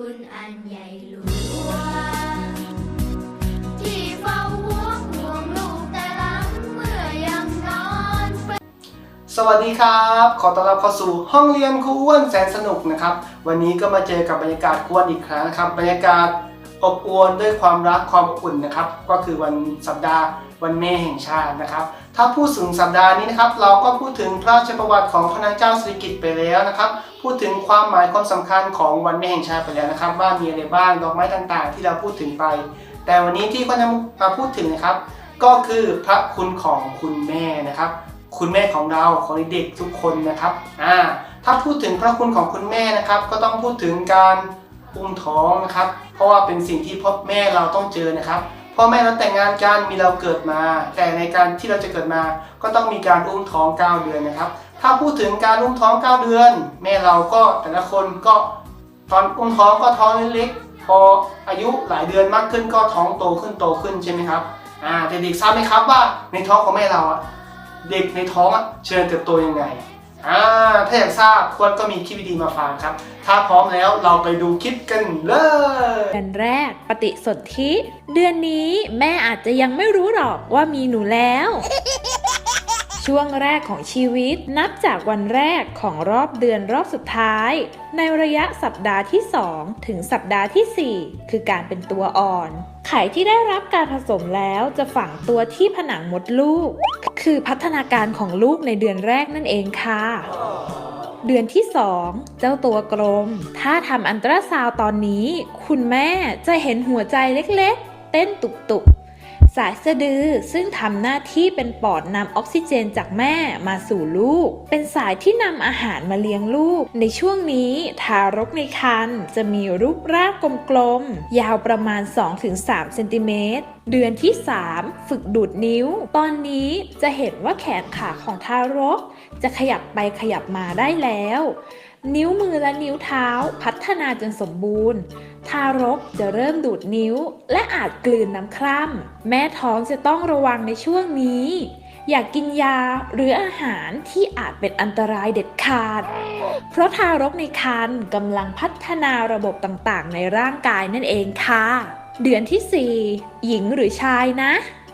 คุณอันใหญ่หลวงที่เฝ้าห่วงห่วงลูกแต่หลังเมื่อยังนอนสวัสดีครับ ขอต้อนรับเข้าสู่ห้องเรียนครูอ้วนแสนสนุกนะครับ วันนี้ก็มาเจอกับบรรยากาศกวนอีกครั้งนะครับ บรรยากาศอบอวลด้วยความรักความอบอุ่นนะครับ ก็คือวันสัปดาห์วันแม่แห่งชาตินะครับ ถ้าพูดถึงสัปดาห์นี้นะครับ เราก็พูดถึงพระราชประวัติของพระนางเจ้าสิริกิติ์ไปแล้วนะครับ พูดถึงความหมายความสำคัญของวันแม่แห่งชาติไปแล้วนะครับ ว่ามีอะไรบ้างดอกไม้ต่างๆ ที่เราพูดถึงไป แต่วันนี้ที่ก็จะมาพูดถึงนะครับ ก็คือพระคุณของคุณแม่นะครับ คุณแม่ของเราของเด็กทุกคนนะครับอ่าถ้าพูดถึงพระคุณของคุณแม่นะครับ ก็ต้องพูดถึงการอุ้มท้องนะครับ เพราะว่าเป็นสิ่งที่พ่อแม่เราต้องเจอนะครับ พ่อแม่เราแต่งงานกันมีเราเกิดมา แต่ในการที่เราจะเกิดมา ก็ต้องมีการอุ้มท้อง 9 เดือนนะครับ ถ้าพูดถึงการอุ้มท้อง 9 เดือน แม่เราก็แต่ละคนก็ตอนอุ้มท้องก็ท้องเล็กๆพออายุหลายเดือนมากขึ้นก็ท้องโตขึ้นโตขึ้นใช่ไหมครับอ่าเด็กๆทราบไหมครับว่าในท้องของแม่เราอะเด็กในท้องอะเจริญเติบโตยังไง อ่าถ้าอยากทราบควรก็มีคลิปดีมาฟังครับ ถ้าพร้อมแล้วเราไปดูคลิปกันเลย เดือนแรกปฏิสนธิ เดือนนี้แม่อาจจะยังไม่รู้หรอกว่ามีหนูแล้ว ช่วงแรกของชีวิต นับจากวันแรกของรอบเดือนรอบสุดท้าย ในระยะสัปดาห์ที่ 2 ถึงสัปดาห์ทีสี่ 4 คือการเป็นตัวอ่อน ไข่ที่ได้รับการผสมแล้วจะฝังตัวที่ผนังมดลูก คือพัฒนาการของลูกในเดือนแรกนั่นเองค่ะเดือนที่ 2 เจ้าตัวกลม ถ้าทำอันตราซาวตอนนี้ คุณแม่จะเห็นหัวใจเล็กๆ เต้นตุบๆ สายสะดือซึ่งทำหน้าที่เป็นปอดนำออกซิเจนจากแม่มาสู่ลูก เป็นสายที่นำอาหารมาเลี้ยงลูก ในช่วงนี้ทารกในครรภ์จะมีรูปร่างกลมๆ ยาวประมาณ 2-3 เซนติเมตรเดือนที่ 3 ฝึกดูดนิ้ว ตอนนี้จะเห็นว่าแขนขาของทารก จะขยับไปขยับมาได้แล้ว นิ้วมือและนิ้วเท้าพัฒนาจนสมบูรณ์ ทารกจะเริ่มดูดนิ้ว และอาจกลืนน้ำคร่ำแม่ท้องจะต้องระวังในช่วงนี้ อย่ากกินยาหรืออาหารที่อาจเป็นอันตรายเด็ดขาด เพราะทารกในครรภ์กำลังพัฒนาระบบต่างๆ ในร่างกายนั่นเองค่ะ เดือนที่ 4 หญิงหรือชายนะ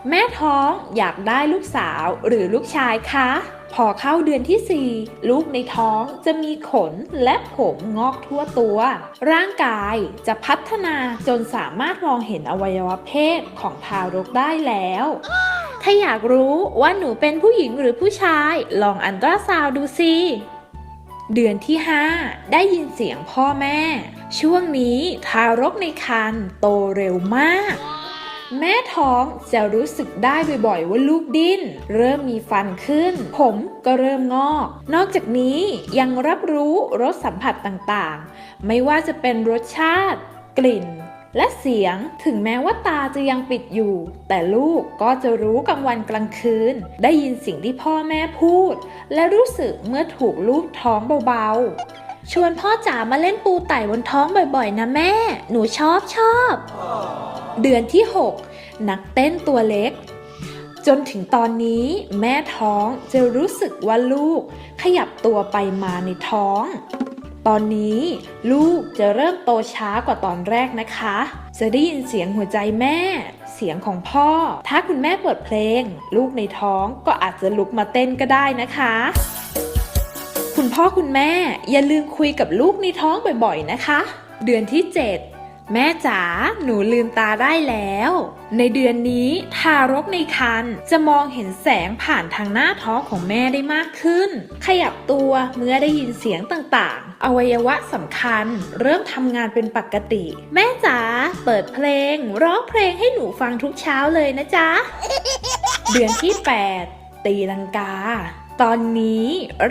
แม่ท้องอยากได้ลูกสาวหรือลูกชายคะ พอเข้าเดือนที่ 4 ลูกในท้องจะมีขนและผมงอกทั่วตัว ร่างกายจะพัฒนาจนสามารถมองเห็นอวัยวะเพศของทารกได้แล้ว ถ้าอยากรู้ว่าหนูเป็นผู้หญิงหรือผู้ชาย ลองอันตราซาวดูสิเดือนที่ 5 ได้ยินเสียงพ่อแม่ ช่วงนี้ทารกในครรภ์โตเร็วมาก แม่ท้องจะรู้สึกได้บ่อยๆว่าลูกดิ้น เริ่มมีฟันขึ้น ผมก็เริ่มงอก นอกจากนี้ยังรับรู้รสสัมผัสต่างๆ ไม่ว่าจะเป็นรสชาติ กลิ่นและเสียงถึงแม้ว่าตาจะยังปิดอยู่ แต่ลูกก็จะรู้กลางวันกลางคืน ได้ยินสิ่งที่พ่อแม่พูด และรู้สึกเมื่อถูกลูกท้องเบาๆ ชวนพ่อจ๋ามาเล่นปูไต่บนท้องบ่อยๆ นะแม่ หนูชอบชอบ เดือนที่ 6 นักเต้นตัวเล็ก จนถึงตอนนี้แม่ท้องจะรู้สึกว่าลูกขยับตัวไปมาในท้อง ตอนนี้ลูกจะเริ่มโตช้ากว่าตอนแรกนะคะ จะได้ยินเสียงหัวใจแม่ เสียงของพ่อ ถ้าคุณแม่เปิดเพลง ลูกในท้องก็อาจจะลุกมาเต้นก็ได้นะคะคุณพ่อคุณแม่อย่าลืมคุยกับลูกในท้องบ่อยๆ นะคะ เดือนที่ 7 แม่จ๋า หนูลืมตาได้แล้ว ในเดือนนี้ทารกในครรภ์จะมองเห็นแสงผ่านทางหน้าท้องของแม่ได้มากขึ้น ขยับตัวเมื่อได้ยินเสียงต่างๆ อวัยวะสำคัญ เริ่มทำงานเป็นปกติ แม่จ๋า เปิดเพลง ร้องเพลงให้หนูฟังทุกเช้าเลยนะจ๊ะ เดือนที่ 8 ตีลังกา ตอนนี้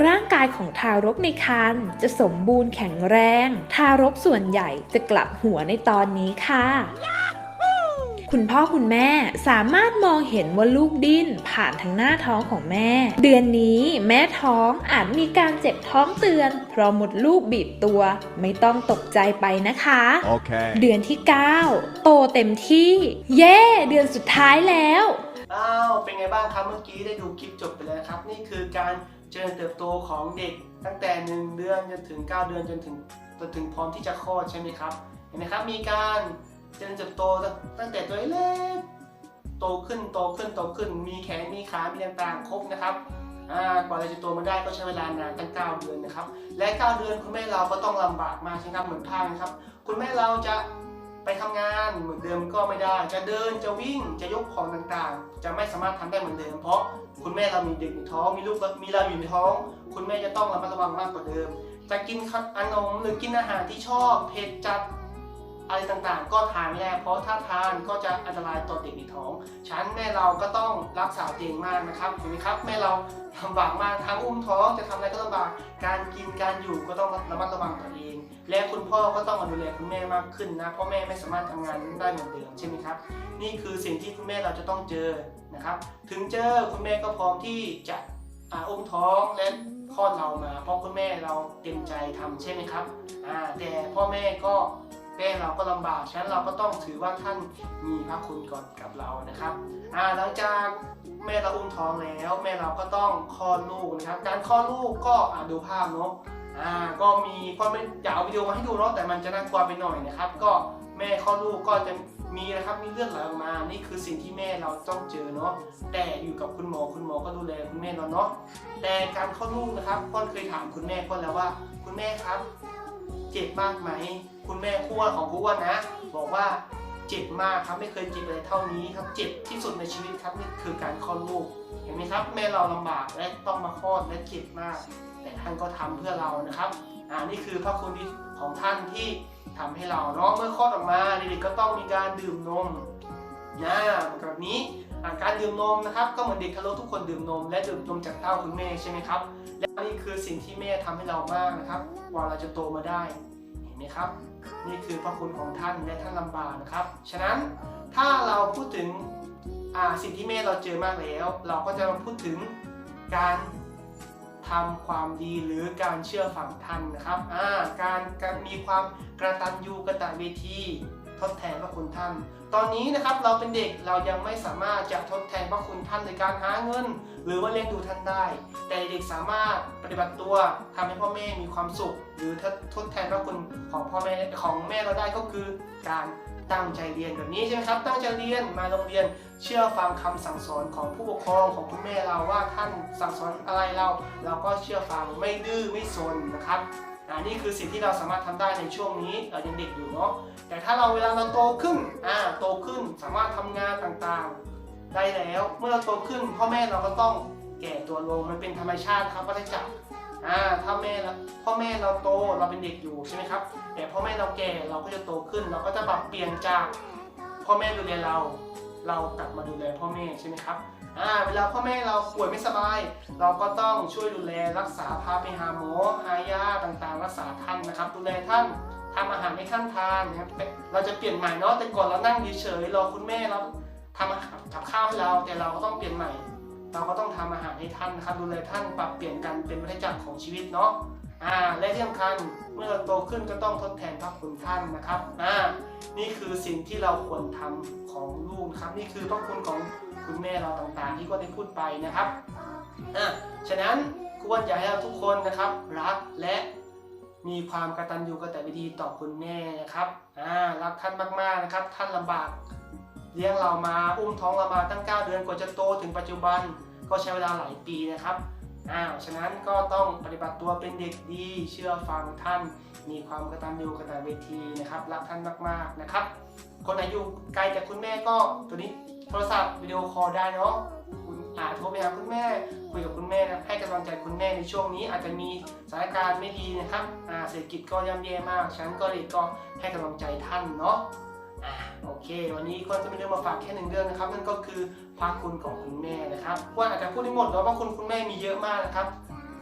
ร่างกายของทารกในครรภ์จะสมบูรณ์แข็งแรง ทารกส่วนใหญ่จะกลับหัวในตอนนี้ค่ะคุณพ่อคุณแม่สามารถมองเห็นว่าลูกดิ้นผ่านทางหน้าท้องของแม่ เดือนนี้แม่ท้องอาจมีการเจ็บท้องเตือน เพราะหมดลูกบีบตัวไม่ต้องตกใจไปนะคะ Okay. เดือนที่ 9 โตเต็มที่ เย้ เดือนสุดท้ายแล้ว อ้าวเป็นไงบ้างครับเมื่อกี้ได้ดูคลิปจบไปแล้วครับ นี่คือการเจริญเติบโตของเด็ก ตั้งแต่ 1 เดือนจนถึง 9 เดือนจนถึงจนถึงพร้อมที่จะคลอดใช่ไหมครับ เห็นไหมครับมีการเจริญเติบโตตั้งแต่ตัวเล็กโตขึ้นโตขึ้นโตขึ้นมีแขนมีขามีต่างๆครบนะครับอ่ากว่าเราจะโตมาได้ก็ใช้เวลานานตั้ง 9 เดือนนะครับ และ 9 เดือนคุณแม่เราก็ต้องลำบากมากใช่ไหมครับเหมือนพายนะครับ คุณแม่เราจะ ไปทำงานเหมือนเดิมก็ไม่ได้ จะเดินจะวิ่งจะยกของต่างๆ จะไม่สามารถทำได้เหมือนเดิม เพราะคุณแม่เรามีเด็กอยู่ท้องมีลูกมีเราอยู่ในท้อง คุณแม่จะต้องระมัดระวังมากกว่าเดิม จะกินขนมหรือกินอาหารที่ชอบเผ็ดจัด อะไรต่างๆ ก็ทานไม่ได้เพราะถ้าทานก็จะอันตรายต่อเด็กในท้องฉันแม่เราก็ต้องรักษาเองมากนะครับเห็นไหมครับแม่เราลำบากมากทั้งอุ้มท้องจะทำอะไรก็ลำบากการกินการอยู่ก็ต้องระมัดระวังตัวเอง และคุณพ่อก็ต้องมาดูแลคุณแม่มากขึ้นนะเพราะแม่ไม่สามารถทำงานได้เหมือนเดิมใช่ไหมครับนี่คือสิ่งที่คุณแม่เราจะต้องเจอนะครับ ถึงเจอคุณแม่ก็พร้อมที่จะอาอุ้มท้องและคลอดเรามา เพราะคุณแม่เราเต็มใจทำใช่ไหมครับแต่พ่อแม่ก็ แม่เราก็ลำบากฉะนั้นเราก็ต้องถือว่าท่านมีพระคุณก่อนกับเรานะครับอาหลังจากแม่เราอุ้มท้องแล้ว แม่เราก็ต้องคลอดลูกนะครับ การคลอดลูกก็อ่าดูภาพเนาะอ่าก็มีก็ไม่อยากเอาวิดีโอมาให้ดูเนาะแต่มันจะน่ากลัวไปหน่อยนะครับ ก็แม่คลอดลูกก็จะมีนะครับมีเลือดไหลออกมา นี่คือสิ่งที่แม่เราต้องเจอเนาะแต่อยู่กับคุณหมอคุณหมอก็ดูแลคุณแม่เราเนาะแต่การคลอดลูกนะครับพ่อนเคยถามคุณแม่พ่อนแล้วว่า คุณแม่ครับ เจ็บมากไหม คุณแม่ขั้วของคุณอ้วนนะ บอกว่าเจ็บมากครับไม่เคยเจ็บอะไรเท่านี้ครับเจ็บที่สุดในชีวิตครับนี่คือการคลอดลูกเห็นไหมครับ แม่เราลำบากและต้องมาคลอดและเจ็บมาก แต่ท่านก็ทำเพื่อเรานะครับอ่านี่คือพระคุณของท่านที่ทำให้เราเนาะเมื่อคลอดออกมาเด็กๆก็ต้องมีการดื่มนมนะแบบนี้การดื่มนมนะครับ ก็เหมือนเด็กทารกทุกคนดื่มนม และดื่มนมจากเต้าคุณแม่ใช่ไหมครับและนี่คือสิ่งที่แม่ทำให้เรามากนะครับกว่าเราจะโตมาได้ ไหมครับ นี่คือพระคุณของท่านและท่านลำบากนะครับ ฉะนั้นถ้าเราพูดถึงสิ่งที่เมตเราเจอมากแล้ว เราก็จะมาพูดถึงการทำความดีหรือการเชื่อฝังท่านนะครับ การการมีความกระตันยูกระตเวที ทดแทนพระคุณท่าน ตอนนี้นะครับเราเป็นเด็กเรายังไม่สามารถจะทดแทนพระคุณท่านในการหาเงิน หรือว่าเลี้ยงดูท่านได้ แต่เด็กสามารถปฏิบัติตัวทำให้พ่อแม่มีความสุข หรือทดแทนพระคุณของพ่อแม่ของแม่เราได้ก็คือการตั้งใจเรียนแบบนี้ใช่ไหมครับ ตั้งใจเรียนมาโรงเรียนเชื่อฟังคำสั่งสอนของผู้ปกครองของคุณแม่เราว่าท่านสั่งสอนอะไรเรา เราก็เชื่อฟังไม่ดื้อไม่ซนนะครับ อ่านี่คือสิ่งที่เราสามารถทำได้ในช่วงนี้เรายังเด็กอยู่เนาะแต่ถ้าเราเวลาเราโตขึ้นอ่าโตขึ้นสามารถทำงานต่างๆ ได้แล้วเมื่อเราโตขึ้นพ่อแม่เราก็ต้องแก่ตัวลงมันเป็นธรรมชาติครับวัฏจักรอ่าถ้าแม่เราพ่อแม่เราโตเราเป็นเด็กอยู่ใช่ไหมครับ แต่พ่อแม่เราแก่เราก็จะโตขึ้น เราก็จะปรับเปลี่ยนจากพ่อแม่ดูแลเรา เรากลับมาดูแลพ่อแม่ใช่ไหมครับ อ่าเวลาพ่อแม่เราป่วยไม่สบาย เราก็ต้องช่วยดูแลรักษาพาไปหาหมอหายาต่างๆ รักษาท่านนะครับ ดูแลท่านทำอาหารให้ท่านทานนะครับเราจะเปลี่ยนใหม่เนาะแต่ก่อนเรานั่งเฉยๆรอคุณแม่เราทำอาหารกับข้าวให้เราแต่เราก็ต้องเปลี่ยนใหม่ เราก็ต้องทำอาหารให้ท่านนะครับ ดูแลท่านปรับเปลี่ยนกันเป็นวัฏจักรของชีวิตเนาะ อ่าและที่สำคัญเมื่อเราโตขึ้นก็ต้องทดแทนพระคุณท่านนะครับอ่านี่คือสิ่งที่เราควรทำของลูกครับนี่คือพระคุณของคุณแม่เราต่างๆ ที่ก็ได้พูดไปนะครับอ่าฉะนั้นควรอยากให้เราทุกคนนะครับรักและมีความกตัญญูกตเวทีต่อคุณแม่นะครับอ่ารักท่านมากๆนะครับ ท่านลำบากเลี้ยงเรามาอุ้มท้องเรามาตั้ง 9 เดือนกว่าจะโตถึงปัจจุบัน ก็ใช้เวลาหลายปีนะครับ อ้าวฉะนั้นก็ต้องปฏิบัติตัวเป็นเด็กดี เชื่อฟังท่าน มีความกตัญญูกตเวทีนะครับรักท่านมากๆนะครับ คนไหนอยู่ไกลจากคุณแม่ก็ตัวนี้โทรศัพท์วิดีโอคอลได้เนาะคุณอาจโทรไปหาคุณแม่ คุยกับคุณแม่นะให้กำลังใจคุณแม่ในช่วงนี้ อาจจะมีสถานการณ์ไม่ดีนะครับอ่าเศรษฐกิจก็ย่ำแย่มากฉะนั้นก็เลยก็ให้กำลังใจท่านเนาะอ่าโอเค วันนี้ก็จะมีเรื่องมาฝากแค่หนึ่งเรื่องนะครับนั่นก็คือ พระคุณของคุณแม่นะครับว่าอาจจะพูดได้หมดแล้วว่าคุณคุณแม่มีเยอะมากนะครับ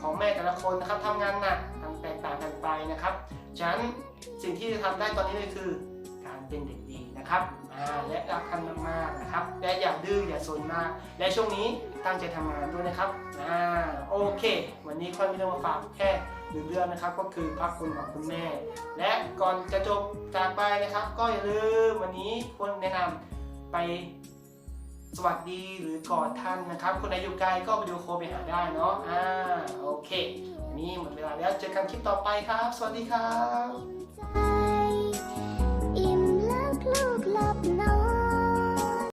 ของแม่แต่ละคนนะครับทำงานหนักต่างแตกต่างกันไปนะครับฉะนั้นสิ่งที่จะทำได้ตอนนี้เลยคือ การเป็นเด็กดีนะครับและรักท่านมากๆนะครับ และอย่าดื้ออย่าซนมาก และช่วงนี้ตั้งใจทำงานด้วยนะครับอ่าโอเค วันนี้ค่อยมีเรื่องมาฝากแค่หนึ่งเรื่องนะครับ ก็คือพระคุณของคุณแม่ และก่อนจะจบจากไปนะครับ ก็อย่าลืมวันนี้ควรแนะนำไป สวัสดีหรือกอดท่านนะครับ คนไหนอยู่ไกลก็วิดีโอคอลไปหาได้เนาะอ่าโอเค อันนี้หมดเวลาแล้วเจอกันคลิปต่อไปครับ สวัสดีครับ